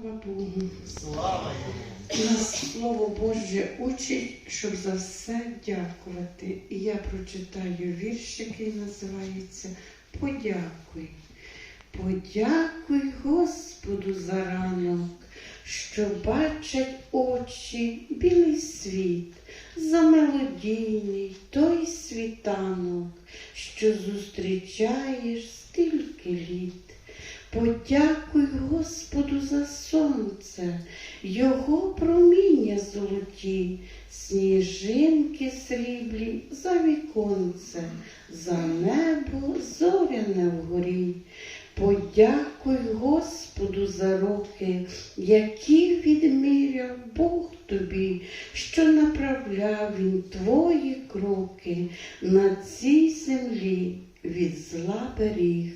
Слава Богу. Слава йому! Нас Слово Боже учить, щоб за все дякувати. І я прочитаю вірш, який називається Подякуй. Подякуй Господу за ранок, що бачать очі білий світ, за мелодійний той світанок, що зустрічаєш стільки літ. Подякуй Господу за сонце, його проміння золоті, сніжинки сріблі за віконце, за небо зоряне вгорі. Подякуй Господу за роки, які відміряв Бог тобі, що направляв Він твої кроки на цій землі від зла беріг.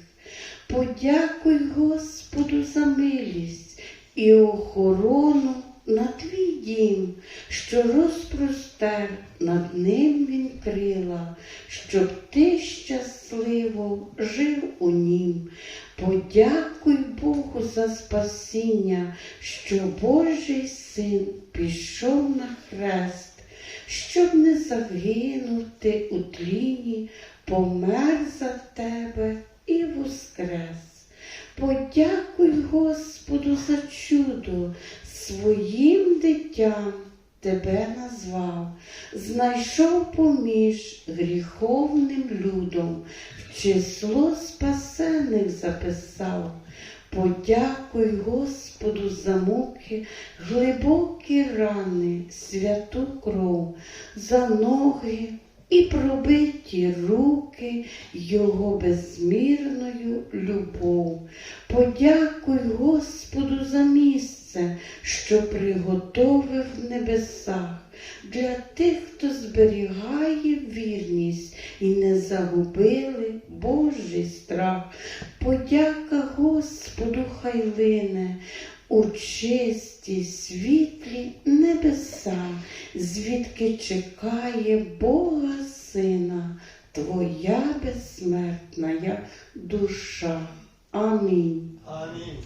Подякуй Господу за милість і охорону на твій дім, що розпростер над ним він крила, щоб ти щасливо жив у нім. Подякуй Богу за спасіння, що Божий син пішов на хрест, щоб не загинути у тліні, помер за тебе воскрес. Подякуй Господу за чудо, своїм дитям тебе назвав, знайшов поміж гріховним людом, в число спасених записав. Подякуй Господу за муки, глибокі рани, святу кров, за ноги і пробиті руки Його безмірною любов. Подякуй Господу за місце, що приготовив в небесах для тих, хто зберігає вірність і не загубили Божий страх. Подяка Господу хай лине у чисті світлі небеса, звідки чекає Бога Сина, Твоя безсмертна душа. Амінь. Амінь.